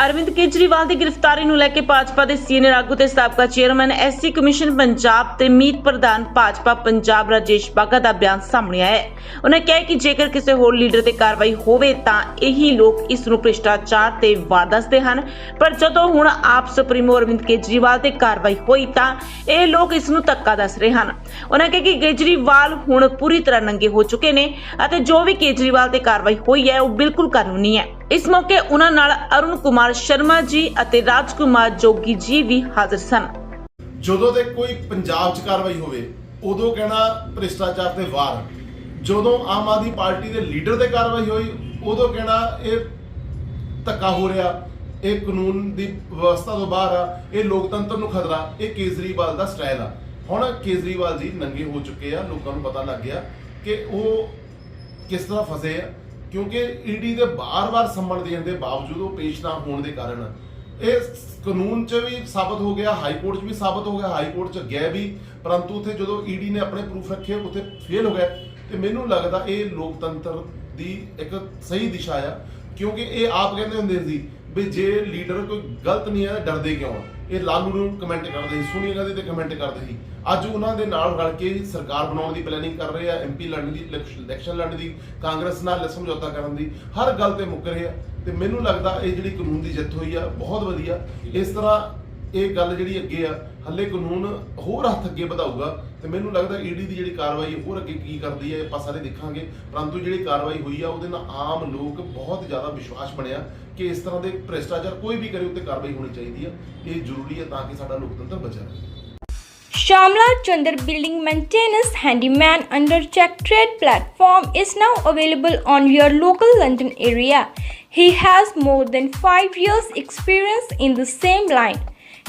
ਅਰਵਿੰਦ ਕੇਜਰੀਵਾਲ ਦੀ ਗ੍ਰਿਫਤਾਰੀ ਨੂੰ ਲੈ ਕੇ ਭਾਜਪਾ ਦੇ ਸੀਨੀਅਰ ਆਗੂ ਤੇ ਸਾਬਕਾ ਚੇਅਰਮੈਨ ਐਸਸੀ ਕਮਿਸ਼ਨ ਪੰਜਾਬ ਤੇ ਮੀਤ ਪ੍ਰਧਾਨ ਭਾਜਪਾ ਪੰਜਾਬ ਰਾਜੇਸ਼ ਬਾਗਾ ਦਾ ਬਿਆਨ ਸਾਹਮਣੇ ਆਇਆ ਹੈ। ਉਹਨਾਂ ਕਿਹਾ ਕਿ ਜੇਕਰ ਕਿਸੇ ਹੋਰ ਲੀਡਰ ਤੇ ਕਾਰਵਾਈ ਹੋਵੇ ਤਾਂ ਇਹੀ ਲੋਕ ਇਸ ਨੂੰ ਭ੍ਰਿਸ਼ਟਾਚਾਰ ਤੇ ਵਾਰ ਹਨ। ਪਰ ਜਦੋਂ ਹੁਣ ਆਪ ਸੁਪਰੀਮੋ ਅਰਵਿੰਦ ਕੇਜਰੀਵਾਲ ਤੇ ਕਾਰਵਾਈ ਹੋਈ ਤਾਂ ਇਹ ਲੋਕ ਇਸ ਨੂੰ ਧੱਕਾ ਦੱਸ ਰਹੇ ਹਨ। ਉਹਨਾਂ ਕਿਹਾ ਕਿ ਕੇਜਰੀਵਾਲ ਹੁਣ ਪੂਰੀ ਤਰ੍ਹਾਂ ਨੰਗੇ ਹੋ ਚੁੱਕੇ ਨੇ ਅਤੇ ਜੋ ਵੀ ਕੇਜਰੀਵਾਲ ਤੇ ਕਾਰਵਾਈ ਹੋਈ ਹੈ ਉਹ ਬਿਲਕੁਲ ਕਾਨੂੰਨੀ ਹੈ। ਇਸ ਮੌਕੇ ਉਹਨਾਂ ਨਾਲ ਅਰੁਣ ਕੁਮਾਰ ਸ਼ਰਮਾ ਜੀ ਅਤੇ ਰਾਜਕੁਮਾਰ ਜੋਗੀ ਜੀ ਵੀ ਹਾਜ਼ਰ ਸਨ। ਜਦੋਂ ਤੇ ਕੋਈ ਪੰਜਾਬ 'ਚ ਕਾਰਵਾਈ ਹੋਵੇ, ਉਦੋਂ ਕਹਿਣਾ ਭ੍ਰਿਸ਼ਟਾਚਾਰ ਤੇ ਵਾਰ। ਜਦੋਂ ਆਮ ਆਦਮੀ ਪਾਰਟੀ ਦੇ ਲੀਡਰ ਤੇ ਕਾਰਵਾਈ ਹੋਈ, ਉਦੋਂ ਕਹਿਣਾ ਇਹ ਧੱਕਾ ਹੋ ਰਿਹਾ, ਇਹ ਕਾਨੂੰਨ ਦੀ ਵਿਵਸਥਾ ਤੋਂ ਬਾਹਰ ਆ, ਇਹ ਲੋਕਤੰਤਰ ਨੂੰ ਖਤਰਾ, ਇਹ ਕੇਜਰੀਵਾਲ ਦਾ ਸਟਾਈਲ ਆ। ਹੁਣ ਕੇਜਰੀਵਾਲ ਜੀ ਨੰਗੇ ਹੋ ਚੁੱਕੇ ਆ, ਲੋਕਾਂ ਨੂੰ ਪਤਾ ਲੱਗ ਗਿਆ ਕਿ ਉਹ ਕਿਸ ਤਰ੍ਹਾਂ ਫਸੇ ਆ ਕਿਉਂਕਿ ਈਡੀ ਦੇ ਬਾਰ-ਬਾਰ ਸੰਮਣ ਦੇਣ ਦੇ ਬਾਵਜੂਦ ਉਹ ਪੇਸ਼ ਨਾ ਹੋਣ ਦੇ ਕਾਰਨ ਇਹ ਕਾਨੂੰਨ 'ਚ ਵੀ ਸਾਬਤ ਹੋ ਗਿਆ, ਹਾਈ ਕੋਰਟ 'ਚ ਵੀ ਸਾਬਤ ਹੋ ਗਿਆ, ਹਾਈ ਕੋਰਟ 'ਚ ਗਿਆ ਵੀ, ਪਰੰਤੂ ਉੱਥੇ ਜਦੋਂ ਈਡੀ ਨੇ ਆਪਣੇ ਪ੍ਰੂਫ ਰੱਖੇ, ਉੱਥੇ ਫੇਲ ਹੋ ਗਿਆ ਤੇ ਮੈਨੂੰ ਲੱਗਦਾ ਇਹ ਲੋਕਤੰਤਰ ਦੀ ਇੱਕ ਸਹੀ ਦਿਸ਼ਾ ਆ, ਕਿਉਂਕਿ ਇਹ ਆਪ ਕਹਿੰਦੇ ਹੁੰਦੇ ਸੀ ਵੀ ਜੇ ਲੀਡਰ ਕੋਈ ਗਲਤ ਨਹੀਂ ਹੈ, ਡਰਦੇ ਕਿਉਂ ਆ? ਇਹ ਲਾਲੂ ਨੂੰ ਕਮੈਂਟ ਕਰਦੇ ਸੀ, ਸੋਨੀਆ ਗਾਂਧੀ ਤੇ ਕਮੈਂਟ ਕਰਦੇ ਸੀ। ਅੱਜ ਉਹਨਾਂ ਦੇ ਨਾਲ ਰਲ ਕੇ ਸਰਕਾਰ ਬਣਾਉਣ ਦੀ ਪਲੈਨਿੰਗ ਕਰ ਰਹੇ ਆ ਐਮਪੀ ਲੜਨ ਦੀ ਇਲੈਕਸ਼ਨ ਲੜਨ ਦੀ, ਕਾਂਗਰਸ ਨਾਲ ਸਮਝੌਤਾ ਕਰਨ ਦੀ, ਹਰ ਗੱਲ ਤੇ ਮੁੱਕ ਰਹੇ ਆ। ਤੇ ਮੈਨੂੰ ਲੱਗਦਾ ਇਹ ਜਿਹੜੀ ਕਾਨੂੰਨ ਦੀ ਜਿੱਤ ਹੋਈ ਆ, ਬਹੁਤ ਵਧੀਆ। ਇਸ ਤਰ੍ਹਾਂ ਇਹ ਗੱਲ ਜਿਹੜੀ ਅੱਗੇ ਆ, ਹੱਲੇ ਕਾਨੂੰਨ ਹੋਰ ਹੱਥ ਅੱਗੇ ਵਧਾਊਗਾ ਤੇ ਮੈਨੂੰ ਲੱਗਦਾ ਈਡੀ ਦੀ ਜਿਹੜੀ ਕਾਰਵਾਈ ਹੋਰ ਅੱਗੇ ਕੀ ਕਰਦੀ ਹੈ ਆਪਾਂ ਸਾਰੇ ਦੇਖਾਂਗੇ ਪਰੰਤੂ ਜਿਹੜੀ ਕਾਰਵਾਈ ਹੋਈ ਆ, ਉਹਦੇ ਨਾਲ ਆਮ ਲੋਕ ਬਹੁਤ ਜ਼ਿਆਦਾ ਵਿਸ਼ਵਾਸ ਬਣਿਆ ਕਿ ਇਸ ਤਰ੍ਹਾਂ ਦੇ ਭ੍ਰਿਸ਼ਟਾਚਾਰ ਕੋਈ ਵੀ ਕਰੇ, ਉੱਤੇ ਕਾਰਵਾਈ ਹੋਣੀ ਚਾਹੀਦੀ ਆ ਇਹ ਜ਼ਰੂਰੀ ਹੈ ਤਾਂ ਕਿ ਸਾਡਾ ਲੋਕਤੰਤਰ ਬਚਿਆ ਰਹੇ Shamla Chandar Building Maintenance Handyman under Check Trade platform is now available on your local London area. He has more than 5 years experience in the same line.